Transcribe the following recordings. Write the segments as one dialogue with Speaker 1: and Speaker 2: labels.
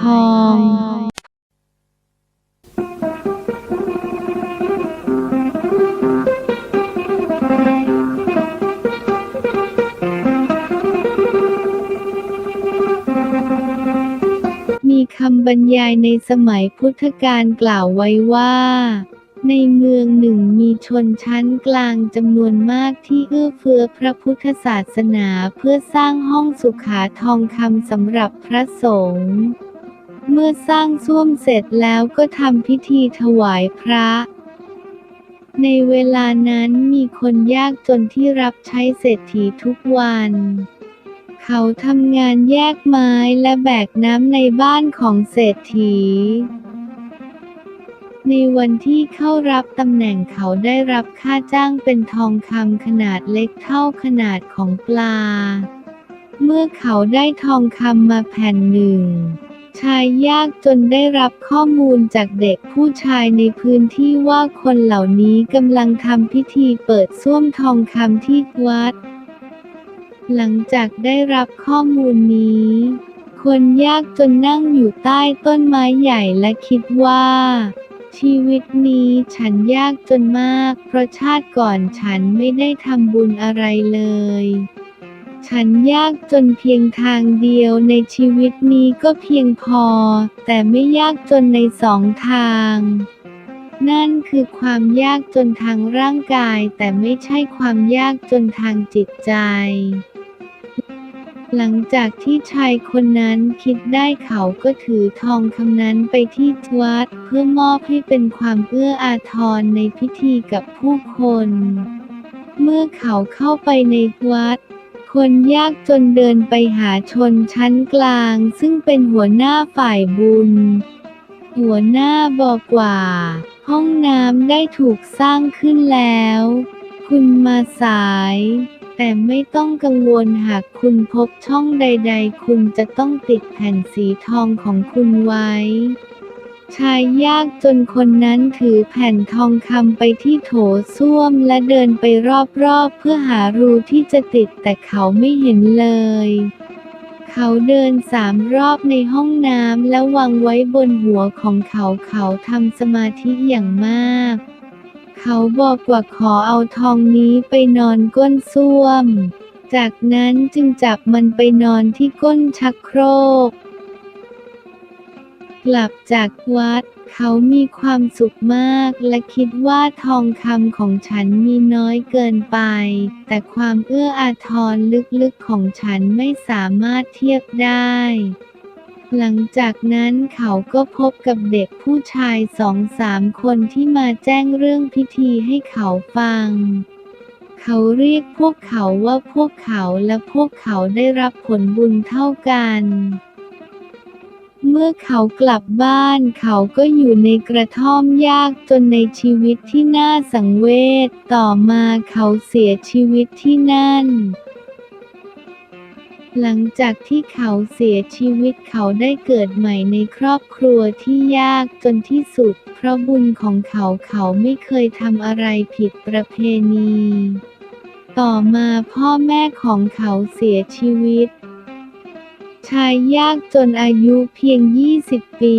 Speaker 1: ทองมีคำบรรยายในสมัยพุทธกาลกล่าวไว้ว่า ในเมืองหนึ่งมีชนชั้นกลางจำนวนมากที่เอื้อเฟื้อพระพุทธศาสนาเพื่อสร้างห้องสุขาทองคำสำหรับพระสงฆ์ เมื่อสร้างส้วมเสร็จแล้วก็ทำพิธีถวายพระ ในเวลานั้นมีคนยากจนที่รับใช้เศรษฐีทุกวันเขาทำงานแยกไม้และแบกน้ำในบ้านของเศรษฐี ในวันที่เข้ารับตำแหน่งเขาได้รับค่าจ้างเป็นทองคำขนาดเล็กเท่าขนาดของปลา เมื่อเขาได้ทองคำมาแผ่นหนึ่ง ชายยากจนได้รับข้อมูลจากเด็กผู้ชายในพื้นที่ว่าคนเหล่านี้กำลังทำพิธีเปิดส้วมทองคำที่วัด หลังจากได้รับข้อมูลนี้คนยากจนนั่งอยู่ใต้ต้นไม้ใหญ่และคิดว่า ชีวิตนี้ฉันยากจนมาก เพราะชาติก่อนฉันไม่ได้ทำบุญอะไรเลย ฉันยากจนเพียงทางเดียวในชีวิตนี้ก็เพียงพอ แต่ไม่ยากจนในสองทาง นั่นคือความยากจนทางร่างกาย แต่ไม่ใช่ความยากจนทางจิตใจ หลังจากที่ชายคนนั้นคิดได้เขาก็ถือทองคำนั้นไปที่วัด เพื่อมอบให้เป็นความเอื้ออาทรในพิธีกับผู้คน เมื่อเขาเข้าไปในวัดคนยากจนเดินไปหาชนชั้นกลางซึ่งเป็นหัวหน้าฝ่ายบุญ หัวหน้าบอกว่า ห้องน้ำได้ถูกสร้างขึ้นแล้ว คุณมาสาย แต่ไม่ต้องกังวลหากคุณพบช่องใดๆ คุณจะต้องติดแผ่นสีทองของคุณไว้ ชายยากจนคนนั้นถือแผ่นทองคำไปที่โถส้วมและเดินไปรอบๆ เพื่อหารูที่จะติดแต่เขาไม่เห็นเลย เขาเดินสามรอบในห้องน้ำแล้ววางไว้บนหัวของเขาเขาทำสมาธิอย่างมาก เขาบอกว่าขอเอาทองนี้ไปนอนก้นส้วม จากนั้นจึงจับมันไปนอนที่ก้นชักโครก กลับจากวัด เขามีความสุขมากและคิดว่าทองคำของฉันมีน้อยเกินไป แต่ความเอื้ออาทรลึกๆของฉันไม่สามารถเทียบได้ หลังจากนั้นเขาก็พบกับเด็กผู้ชายสองสามคนที่มาแจ้งเรื่องพิธีให้เขาฟัง เขาเรียกพวกเขาว่าพวกเขาและพวกเขาได้รับผลบุญเท่ากันเมื่อเขากลับบ้านเขาก็อยู่ในกระท่อมยากจนในชีวิตที่น่าสังเวช ต่อมาเขาเสียชีวิตที่นั่น หลังจากที่เขาเสียชีวิตเขาได้เกิดใหม่ในครอบครัวที่ยากจนที่สุด เพราะบุญของเขาเขาไม่เคยทำอะไรผิดประเพณี ต่อมาพ่อแม่ของเขาเสียชีวิต ชายยากจนอายุเพียง 20 ปี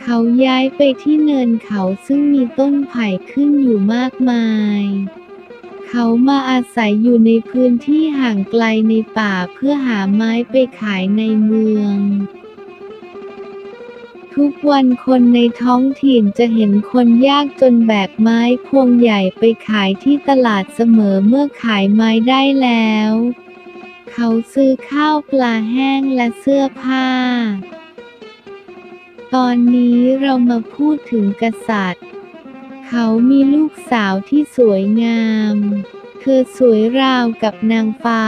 Speaker 1: เขาย้ายไปที่เนินเขาซึ่งมีต้นไผ่ขึ้นอยู่มากมาย เขามาอาศัยอยู่ในพื้นที่ห่างไกลในป่าเพื่อหาไม้ไปขายในเมือง ทุกวันคนในท้องถิ่นจะเห็นคนยากจนแบกไม้พวงใหญ่ไปขายที่ตลาดเสมอเมื่อขายไม้ได้แล้ว เขาซื้อข้าวปลาแห้งและเสื้อผ้า ตอนนี้เรามาพูดถึงกษัตริย์ เขามีลูกสาวที่สวยงาม เธอสวยราวกับนางฟ้า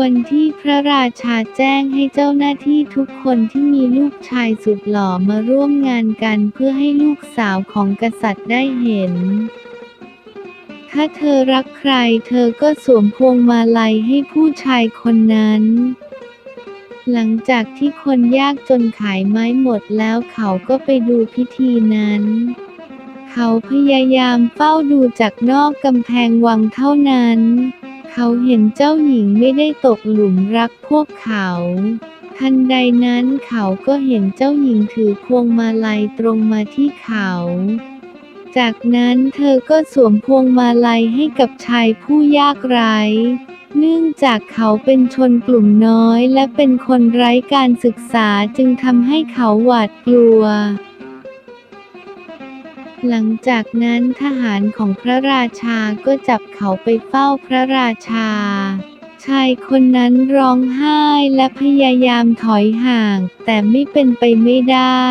Speaker 1: วันที่พระราชาแจ้งให้เจ้าหน้าที่ทุกคนที่มีลูกชายสุดหล่อมาร่วมงานกันเพื่อให้ลูกสาวของกษัตริย์ได้เห็นถ้าเธอรักใครเธอก็สวมพวงมาลัยให้ผู้ชายคนนั้น หลังจากที่คนยากจนขายไม้หมดแล้วเขาก็ไปดูพิธีนั้น เขาพยายามเฝ้าดูจากนอกกำแพงวังเท่านั้น เขาเห็นเจ้าหญิงไม่ได้ตกหลุมรักพวกเขาททันใดนั้นเขาก็เห็นเจ้าหญิงถือพวงมาลัยตรงมาที่เขา จากนั้นเธอก็สวมพวงมาลัยให้กับชายผู้ยากไร้เนื่องจากเขาเป็นชนกลุ่มน้อยและเป็นคนไร้การศึกษาจึงทำให้เขาหวาดกลัว หลังจากนั้นทหารของพระราชาก็จับเขาไปเฝ้าพระราชา ชายคนนั้นร้องไห้และพยายามถอยห่าง แต่ไม่เป็นไปไม่ได้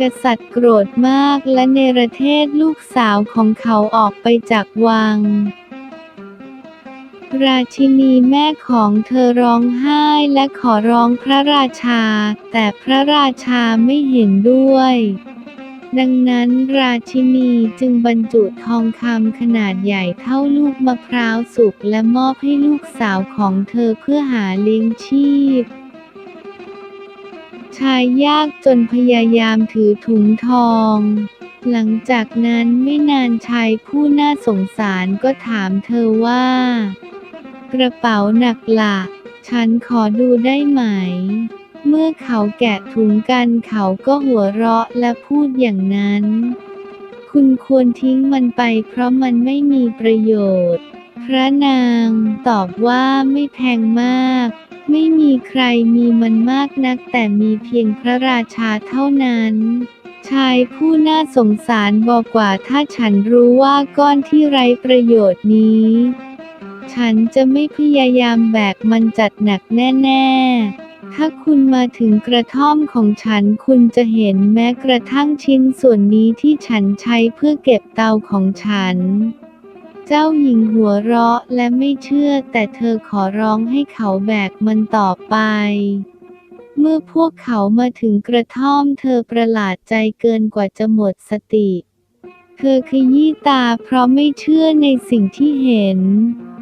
Speaker 1: กษัตริย์โกรธมากและเนรเทศลูกสาวของเขาออกไปจากวังราชินีแม่ของเธอร้องไห้และขอร้องพระราชา แต่พระราชาไม่เห็นด้วย ดังนั้นราชินีจึงบรรจุทองคำขนาดใหญ่เท่าลูกมะพร้าวสุกและมอบให้ลูกสาวของเธอเพื่อหาเลี้ยงชีพ ชายยากจนพยายามถือถุงทอง หลังจากนั้นไม่นานชายผู้น่าสงสารก็ถามเธอว่า กระเป๋าหนักละ่ะ ฉันขอดูได้ไหม เมื่อเขาแกะถุงกันเขาก็หัวเราะและพูดอย่างนั้น คุณควรทิ้งมันไปเพราะมันไม่มีประโยชน์ พระนางตอบว่าไม่แพงมาก ไม่มีใครมีมันมากนักแต่มีเพียงพระราชาเท่านั้นชายผู้น่าสงสารบอกว่าถ้าฉันรู้ว่าก้อนที่ไร้ประโยชน์นี้ ฉันจะไม่พยายามแบกมันจัดหนักแน่ ๆ ถ้าคุณมาถึงกระท่อมของฉันคุณจะเห็นแม้กระทั่งชิ้นส่วนนี้ที่ฉันใช้เพื่อเก็บเตาของฉัน เจ้าหญิงหัวเราะและไม่เชื่อแต่เธอขอร้องให้เขาแบกมันต่อไป เมื่อพวกเขามาถึงกระท่อมเธอประหลาดใจเกินกว่าจะหมดสติ เธอขยี้ตาเพราะไม่เชื่อในสิ่งที่เห็น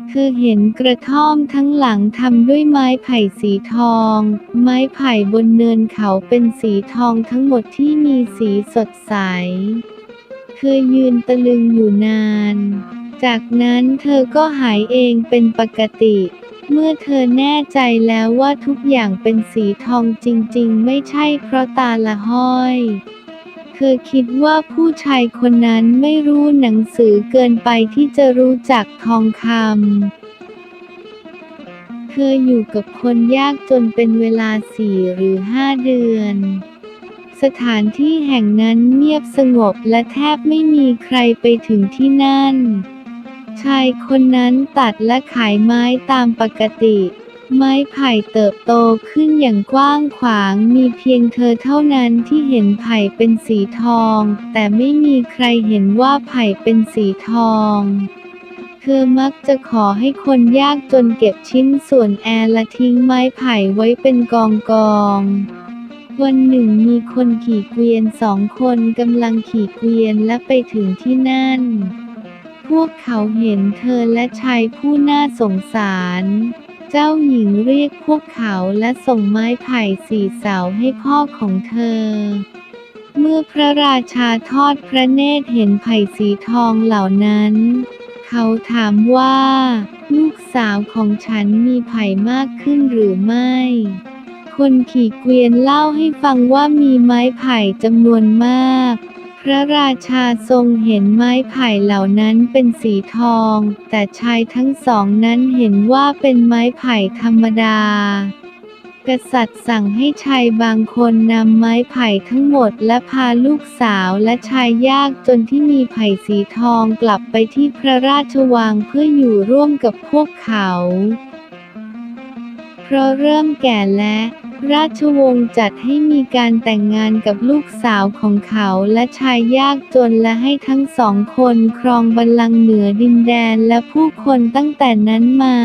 Speaker 1: เธอเห็นกระท่อมทั้งหลังทำด้วยไม้ไผ่สีทอง ไม้ไผ่บนเนินเขาเป็นสีทองทั้งหมดที่มีสีสดใสเธอยืนตะลึงอยู่นาน จากนั้นเธอก็หายเองเป็นปกติ เมื่อเธอแน่ใจแล้วว่าทุกอย่างเป็นสีทองจริงๆ ไม่ใช่เพราะตาละห้อย เธอคิดว่าผู้ชายคนนั้นไม่รู้หนังสือเกินไปที่จะรู้จักทองคำ เธออยู่กับคนยากจนเป็นเวลาสี่หรือห้าเดือน สถานที่แห่งนั้นเงียบสงบและแทบไม่มีใครไปถึงที่นั่น ชายคนนั้นตัดและขายไม้ตามปกติ ไม้ไผ่เติบโตขึ้นอย่างกว้างขวางมีเพียงเธอเท่านั้นที่เห็นไผ่เป็นสีทอง แต่ไม่มีใครเห็นว่าไผ่เป็นสีทองเธอมักจะขอให้คนยากจนเก็บชิ้นส่วนแอร์และทิ้งไม้ไผ่ไว้เป็นกองกองๆวันหนึ่งมีคนขี่เกวียนสองคนกำลังขี่เกวียนและไปถึงที่นั่น พวกเขาเห็นเธอและชายผู้น่าสงสาร เจ้าหญิงเรียกพวกเขาและส่งไม้ไผ่สี่เสาให้พ่อของเธอ เมื่อพระราชาทอดพระเนตรเห็นไผ่สีทองเหล่านั้น เขาถามว่า ลูกสาวของฉันมีไผ่มากขึ้นหรือไม่ คนขี่เกวียนเล่าให้ฟังว่ามีไม้ไผ่จำนวนมาก ระราชาทรงเห็นไม้ไผ่เหล่านั้นเป็นสีทอง แต่ชายทั้งสองนั้นเห็นว่าเป็นไม้ไผ่ธรรมดา กษัตริย์สั่งให้ชายบางคนนำไม้ไผ่ทั้งหมดและพาลูกสาวและชายยากจนที่มีไผ่สีทองกลับไปที่พระราชวังเพื่ออยู่ร่วมกับพวกเขา เพราะเริ่มแก่และ ราชวงศ์จัดให้มีการแต่งงานกับลูกสาวของเขาและชายยากจนและให้ทั้งสองคนครองบัลลังก์เหนือดินแดนและผู้คนตั้งแต่นั้นมา